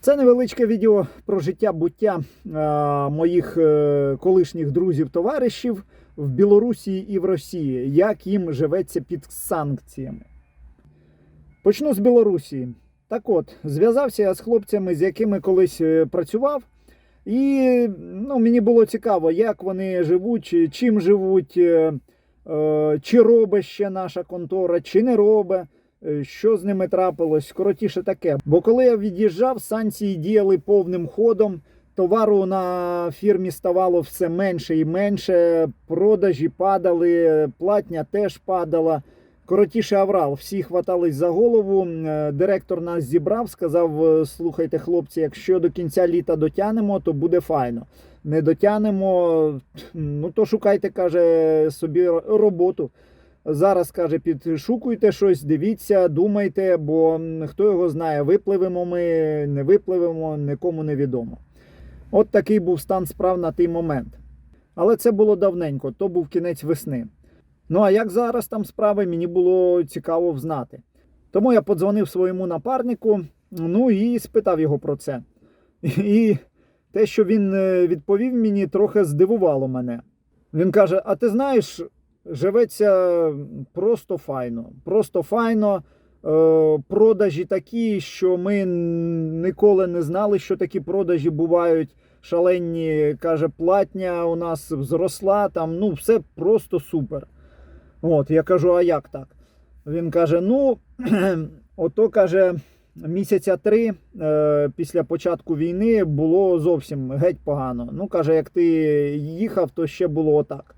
Це невеличке відео про життя буття е, моїх е, колишніх друзів-товаришів в Білорусі і в Росії, як їм живеться під санкціями. Почну з Білорусі. Так от, зв'язався я з хлопцями, з якими колись е, працював. І ну, мені було цікаво, як вони живуть, чим живуть, е, е, чи робить ще наша контора, чи не робить, що з ними трапилось. Коротіше таке. Бо коли я від'їжджав, санкції діяли повним ходом. Товару на фірмі ставало все менше і менше, продажі падали, платня теж падала. Коротіше аврал, всі хватались за голову. Е, Директор нас зібрав, сказав: е, слухайте, хлопці, якщо до кінця літа дотянемо, то буде файно. Не дотянемо, ну то шукайте, каже, собі роботу. Зараз каже, підшукуйте щось, дивіться, думайте, бо хто його знає, випливемо ми, не випливемо, нікому не відомо. От такий був стан справ на той момент. Але це було давненько, то був кінець весни. Ну а як зараз там справи, мені було цікаво взнати. Тому я подзвонив своєму напарнику, ну і спитав його про це. І те, що він е, відповів мені, трохи здивувало мене. Він каже: А ти знаєш, живеться просто файно. Просто файно. Е, Продажі такі, що ми ніколи не знали, що такі продажі бувають. Шалені, каже, платня у нас зросла, там, ну, все просто супер. От, я кажу, а як так? Він каже: ну, ото каже, місяця три е, після початку війни було зовсім геть погано. Ну, каже, як ти їхав, то ще було отак.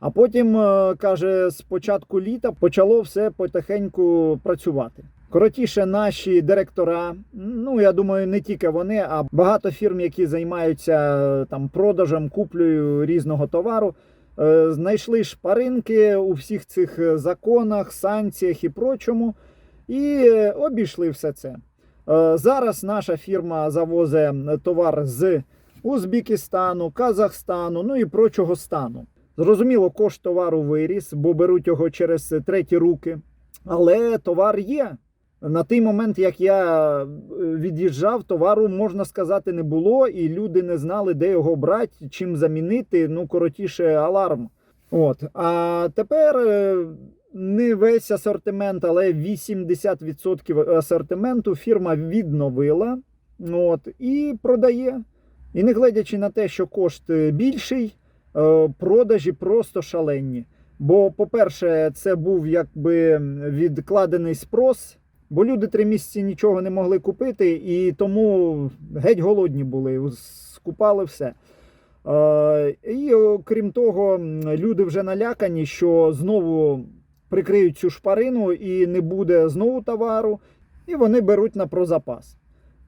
А потім, е, каже, з початку літа почало все потихеньку працювати. Коротіше, наші директора, ну я думаю, не тільки вони, а багато фірм, які займаються е, там продажем, куплею різного товару, е, знайшли шпаринки у всіх цих законах, санкціях і прочому, і обійшли все це. Зараз наша фірма завозить товар з Узбекистану, Казахстану, ну і прочого стану. Зрозуміло, кошт товару виріс, бо беруть його через треті руки. Але товар є. На той момент, як я е, від'їжджав, товару можна сказати не було, і люди не знали, де його брати, чим замінити. Ну, коротіше, аларм. От. А тепер е, не весь асортимент, але 80% асортименту фірма відновила от, і продає. І не глядячи на те, що кошт е, більший, продажі просто шалені. Бо, по-перше, це був якби відкладений спрос, бо люди три місяці нічого не могли купити, і тому геть голодні були, скупали все. Е, І окрім того, люди вже налякані, що знову прикриють цю шпарину і не буде знову товару, і вони беруть на прозапас.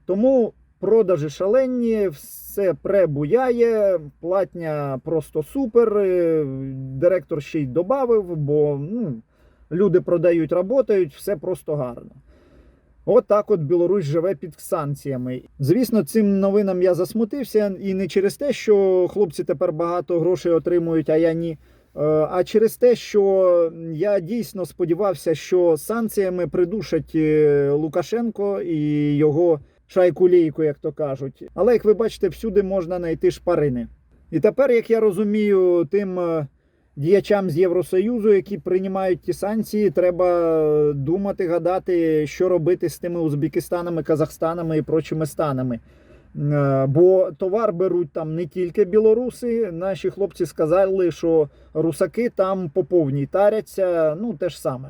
Тому продажі шалені, все пребуяє, платня просто супер. е, Директор ще й додав, бо ну, люди продають, працюють, все просто гарно. От так от Білорусь живе під санкціями. Звісно, цим новинам я засмутився, і не через те, що хлопці тепер багато грошей отримують, а я ні. Е, А через те, що я дійсно сподівався, що санкціями придушать е, Лукашенко і його шайку лейку, як то кажуть. Але як ви бачите, всюди можна знайти шпарини. І тепер, як я розумію, тим е, діячам з Євросоюзу, які приймають ті санкції, треба думати, гадати, що робити з тими Узбекистанами, Казахстанами і прочими станами. Е, Бо товар беруть там не тільки білоруси. Наші хлопці сказали, що русаки там по повній таряться. Ну, те ж саме.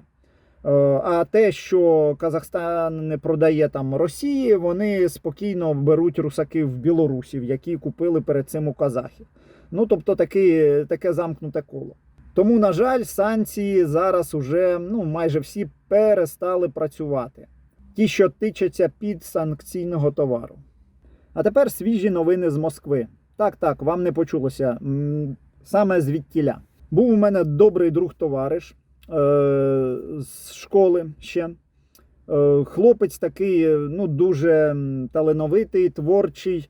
Е, А те, що Казахстан не продає там Росії, вони спокійно беруть русаків в білорусів, які купили перед цим у казахів. Ну тобто таке, таке замкнуте коло. Тому, на жаль, санкції зараз уже ну, майже всі перестали працювати. Ті, що тичаться під санкційного товару. А тепер свіжі новини з Москви. Так, так, вам не почулося. Саме звідтіля. Був у мене добрий друг товариш з школи ще. Е, хлопець такий, е, ну, дуже талановитий, творчий.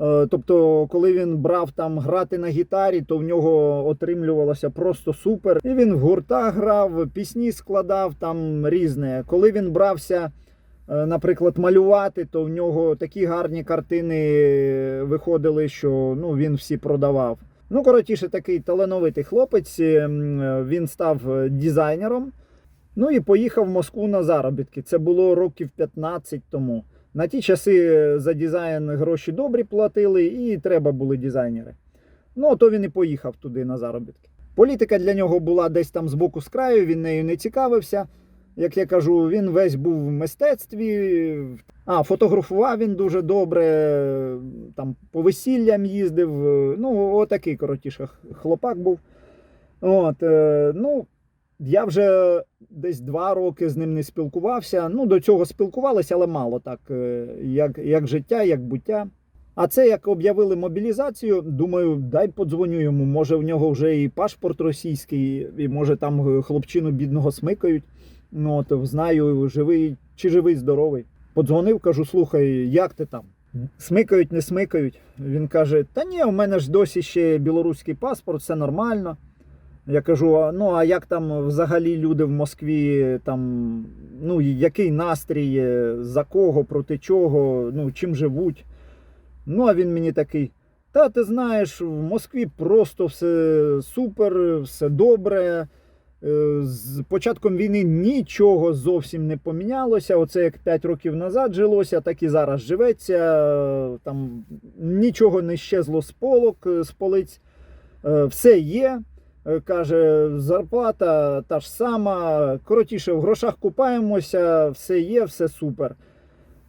Е, Тобто, коли він брав там грати на гітарі, то в нього отримлювалося просто супер. І він в гуртах грав, пісні складав там різне. Коли він брався е, наприклад, малювати, то в нього такі гарні картини виходили, що ну, він всі продавав. Ну, коротіше, такий талановитий хлопець. ем, Він став е, дизайнером. Ну і поїхав в Москву на заробітки. Це було років 15 тому. На ті часи за дизайн гроші добрі платили, і треба були дизайнери. Ну, то він і поїхав туди на заробітки. Політика для нього була десь там з боку з краю, він нею не цікавився. Як я кажу, він весь був в мистецтві. А, фотографував він дуже добре, там по весіллям їздив. Ну, отакий коротіше хлопак був. От, е, ну, я вже десь два роки з ним не спілкувався. Ну, до цього спілкувалися, але мало так, е, як, як життя, як буття. А це як об'явили мобілізацію, думаю, дай подзвоню йому. Може, в нього вже і паспорт російський, і може там е, хлопчину бідного смикають. Ну, от знаю, живий чи живий, здоровий. Подзвонив, кажу: слухай, як ти там? Смикають, не смикають. Він каже: Та ні, у мене ж досі ще білоруський паспорт, все нормально. Я кажу: ну а як там взагалі люди в Москві, там, ну, який настрій, е, за кого, проти чого, ну, чим живуть? Ну, а він мені такий. Та ти знаєш, в Москві просто все супер, все добре. Е, З початком війни нічого зовсім не помінялося. Оце як 5 років назад жилося, так і зараз живеться. Там нічого не щезло з полок, е, з полиць. Е, Все є. Каже, зарплата та ж сама. Коротіше, в грошах купаємося, все є, все супер.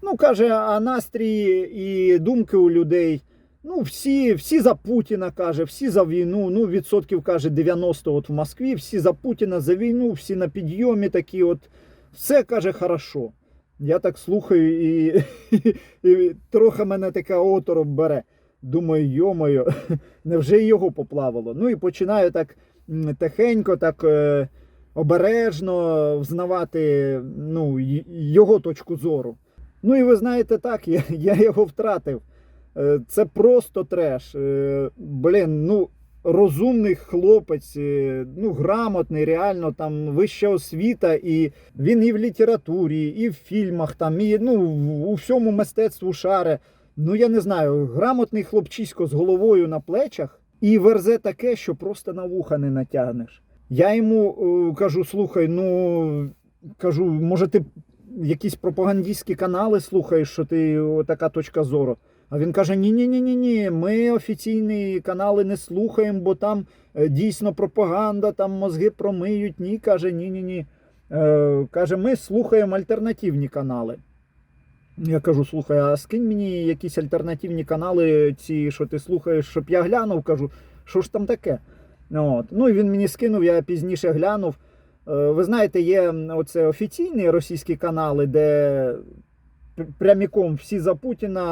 Ну, каже, а настрій і думки у людей. Ну, всі, всі за Путіна каже, всі за війну. Ну, відсотків каже 90 от в Москві, всі за Путіна, за війну, всі на підйомі такі. от. Все каже хорошо. Я так слухаю, і, і, трохи мене така оторопь бере. Думаю, йомою, невже його поплавало? Ну і починаю так тихенько, так е, обережно взнавати ну, його точку зору. Ну і ви знаєте так, я, я його втратив. Е, Це просто треш. Е, Блін, ну розумний хлопець, е, ну грамотний, реально там вища освіта, і він і в літературі, і в фільмах, там, і ну, у всьому мистецтву шаре. Ну я не знаю, грамотний хлопчисько з головою на плечах і верзе таке, що просто на вуха не натягнеш. Я йому кажу: слухай, ну кажу, може ти якісь пропагандистські канали слухаєш, що ти така точка зору. А він каже: ні, ні, ні, ні, ми офіційні канали не слухаємо, бо там е, дійсно пропаганда, там мозги промиють. Ні, каже, ні, ні, ні. Е, каже, ми слухаємо альтернативні канали. Я кажу, слухай, а скинь мені якісь альтернативні канали, ці, що ти слухаєш, щоб я глянув, кажу, що ж там таке? От. Ну і він мені скинув, я пізніше глянув. Е, Ви знаєте, є оце офіційні російські канали, де пряміком всі за Путіна,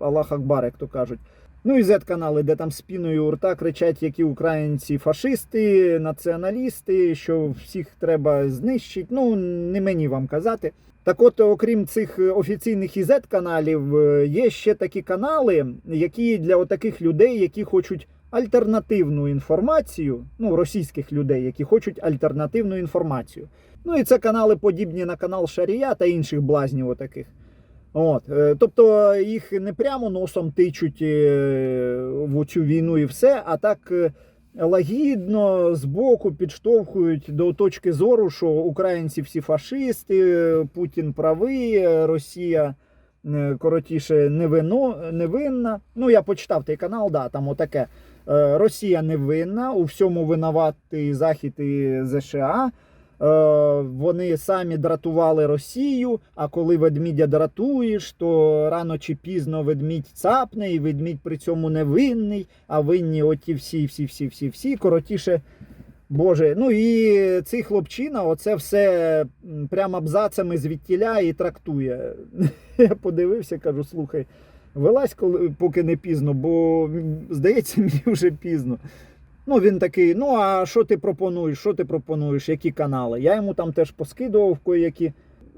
Аллах Акбар, як то кажуть. Ну і Z-канали, де там спіною у рта кричать, які українці фашисти, націоналісти, що всіх треба знищити. Ну, не мені вам казати. Так от, окрім цих офіційних Z-каналів, е, є ще такі канали, які для отаких людей, які хочуть альтернативну інформацію, ну, російських людей, які хочуть альтернативну інформацію. Ну і це канали подібні на канал Шарія та інших блазнів отаких. От, е, тобто їх не прямо носом тичуть е, в цю війну і все, а так е, лагідно збоку підштовхують до точки зору, що українці всі фашисти, Путін правий, Росія коротіше невино, невинна. Ну, я почитав той канал, да, там отаке. Е, Росія невинна, у всьому винуватий Захід і США. Е, Вони самі дратували Росію. А коли ведмідя дратуєш, то рано чи пізно ведмідь цапне, і ведмідь при цьому невинний, а винні оті всі, всі, всі, всі, всі. Коротіше, Боже. Ну і цей хлопчина, оце все прямо абзацами звідтіля і трактує. Я подивився, кажу, слухай. Вилазь, коли поки не пізно, бо здається, мені вже пізно. Ну, він такий: ну, а що ти пропонуєш? Що ти пропонуєш? Які канали? Я йому там теж поскидував кої-які.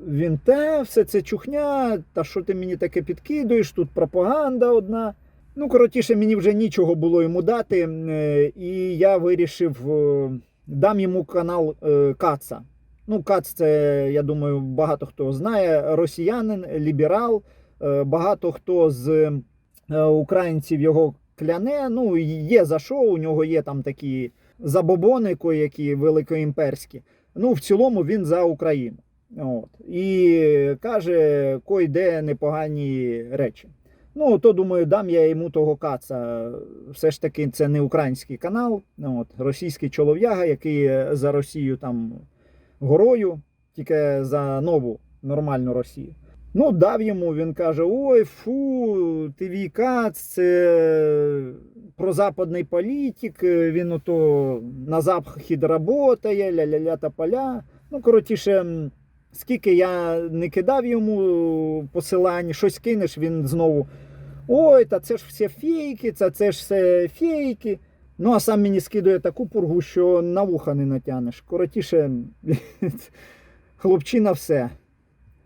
Він те, все це чухня, та що ти мені таке підкидуєш? Тут пропаганда одна. Ну, коротіше, мені вже нічого було йому дати. е, І я вирішив, е, дам йому канал е, Каца. Ну, Кац, це, я думаю, багато хто знає. Росіянин, ліберал. Багато хто з українців його кляне. Ну, є за що, у нього є там такі забобони, які великоімперські. Ну, в цілому він за Україну. От. І каже, койде непогані речі. Ну, то думаю, дам я йому того каца. Все ж таки, це не український канал, от, російський чолов'яга, який за Росію там горою, тільки за нову нормальну Росію. Ну, дав йому, він каже: Ой, фу, ТВ Кац, це прозападний політик, він ото на захід працює, ля-ля-ля та поля. Ну, коротіше, скільки я не кидав йому посилань, щось кинеш, він знову. Ой, та це ж все фейки, це, це ж все фейки. Ну, а сам мені скидує таку пургу, що на вуха не натягнеш. Коротіше, хлопчина все.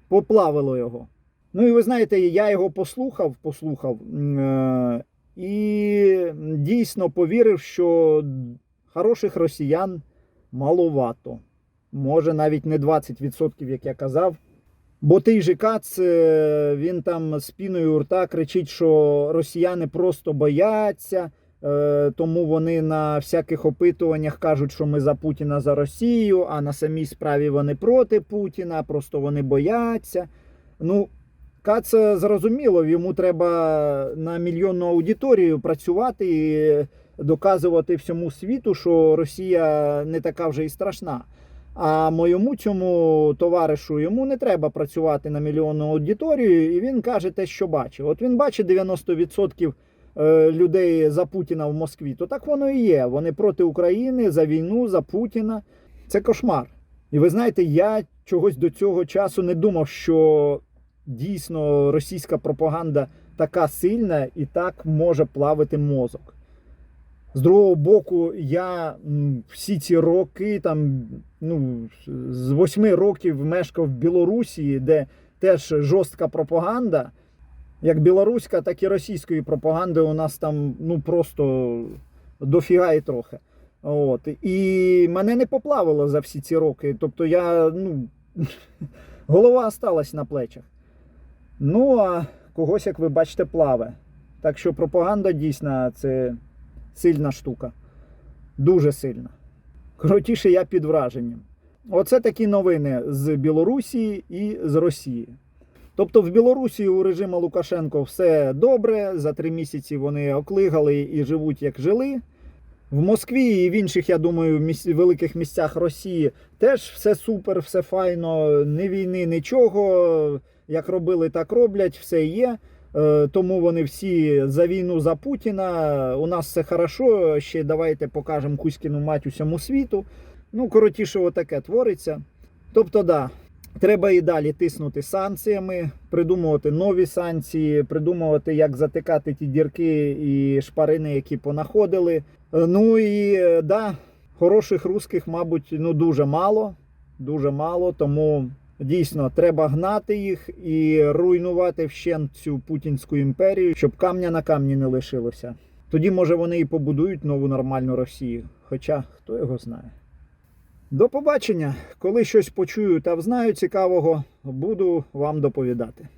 Поплавило його. Ну і ви знаєте, я його послухав, послухав е, і дійсно повірив, що хороших росіян маловато. Може навіть не 20%, як я казав. Бо той же Кац, е, він там спіною у рта кричить, що росіяни просто бояться, е, тому вони на всяких опитуваннях кажуть, що ми за Путіна за Росію, а на самій справі вони проти Путіна, просто вони бояться. Ну, Кац е, зрозуміло, йому треба на мільйонну аудиторію працювати і доказувати всьому світу, що Росія не така вже і страшна. А моєму цьому товаришу йому не треба працювати на мільйонну аудиторію, і він каже те, що бачить. От він бачить 90% е, людей за Путіна в Москві, то так воно і є. Вони проти України за війну, за Путіна. Це кошмар. І ви знаєте, я чогось до цього часу не думав, що дійсно російська пропаганда така сильна і так може плавити мозок. З другого боку, я всі ці роки, там, ну, з восьми років мешкав в Білорусі, де теж жорстка пропаганда. Як білоруська, так і російської пропаганди у нас там ну, просто дофіга і трохи. От. І мене не поплавило за всі ці роки. Тобто я, ну, голова осталась на плечах. Ну, а когось, як ви бачите, плаве. Так що пропаганда дійсно це сильна штука. Дуже сильна. Коротіше, я під враженням. Оце такі новини з Білорусі і з Росії. Тобто в Білорусі у режиму Лукашенко все добре. За три місяці вони оклигали і живуть як жили. В Москві і в інших, я думаю, міс... великих місцях Росії теж все супер, все файно, ні війни, нічого. Як робили, так роблять, все є. Е, Тому вони всі за війну за Путіна. У нас все хорошо. Ще давайте покажемо Кузькіну мать усьому світу. Ну, коротіше, отаке твориться. Тобто, да, треба і далі тиснути санкціями, придумувати нові санкції, придумувати, як затикати ті дірки і шпарини, які понаходили. Е, Ну і е, да, хороших русських, мабуть, ну дуже мало. Дуже мало, тому дійсно треба гнати їх і руйнувати вщент цю путінську імперію, щоб камня на камні не лишилося. Тоді, може, вони і побудують нову нормальну Росію. Хоча хто його знає. До побачення. Коли щось почую та взнаю цікавого, буду вам доповідати.